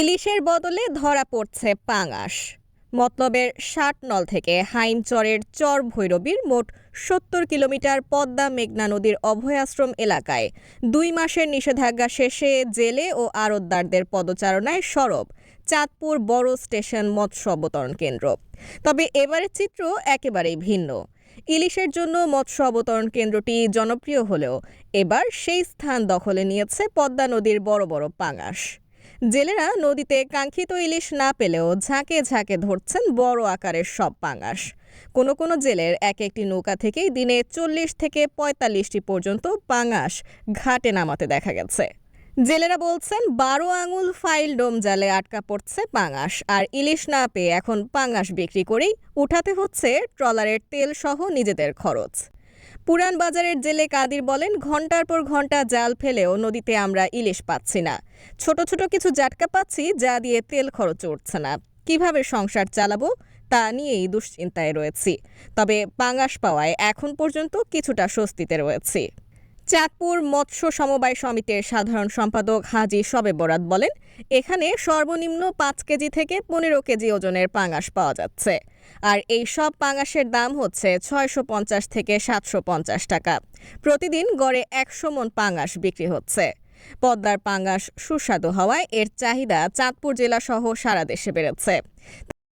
ইলিশের বদলে ধরা পড়ছে পাঙাশ। মতলবের ষাট নল থেকে হাইমচরের চর ভৈরবীর মোট সত্তর কিলোমিটার পদ্মা মেঘনা নদীর অভয়াশ্রম এলাকায়। দুই মাসের নিষেধাজ্ঞা শেষে জেলে ও আড়তদারদের পদচারণায় সরব চাঁদপুর বড় স্টেশন মৎস্য অবতরণ কেন্দ্র। তবে এবারের চিত্র একেবারেই ভিন্ন। ইলিশের জন্য মৎস্য অবতরণ কেন্দ্রটি জনপ্রিয় হলেও এবার সেই স্থান দখলে নিয়েছে পদ্মা নদীর বড় বড় পাঙাশ। জেলেরা নদীতে কাঙ্ক্ষিত ইলিশ না পেলেও ঝাঁকে ঝাঁকে ধরছেন বড় আকারের সব পাঙাশ। কোনো কোনো জেলের এক একটি নৌকা থেকেই দিনে চল্লিশ থেকে পঁয়তাল্লিশটি পর্যন্ত পাঙাশ ঘাটে নামাতে দেখা গেছে। জেলেরা বলছেন, বারো আঙুল ফাইল ডোম জালে আটকা পড়ছে পাঙাশ আর ইলিশ না পেয়ে এখন পাঙাশ বিক্রি করেই উঠাতে হচ্ছে ট্রলারের তেল সহ নিজেদের খরচ। পুরান বাজারের জেলে কাদির বলেন, ঘণ্টার পর ঘণ্টা জাল ফেলেও নদীতে আমরা ইলিশ পাচ্ছি না। ছোট ছোট কিছু জাটকা পাচ্ছি যা দিয়ে তেল খরচ উঠছে না। কীভাবে সংসার চালাবো তা নিয়েই দুশ্চিন্তায় রয়েছি। তবে পাঙাশ পাওয়ায় এখন পর্যন্ত কিছুটা স্বস্তিতে রয়েছি। চাঁদপুর মৎস্য সমবায় সমিতির সাধারণ সম্পাদক হাজি সবে বরাত বলেন, এখানে সর্বনিম্ন পাঁচ কেজি থেকে পনেরো কেজি ওজনের পাঙাশ পাওয়া যাচ্ছে। আর এই সব পাঙাশের দাম হচ্ছে ছয়শো পঞ্চাশ থেকে সাতশো পঞ্চাশ টাকা। প্রতিদিন গড়ে একশো মন পাঙাশ বিক্রি হচ্ছে। পদ্মার পাঙ্গাস সুস্বাদু হওয়ায় এর চাহিদা চাঁদপুর জেলা সহ সারা দেশে বেড়েছে।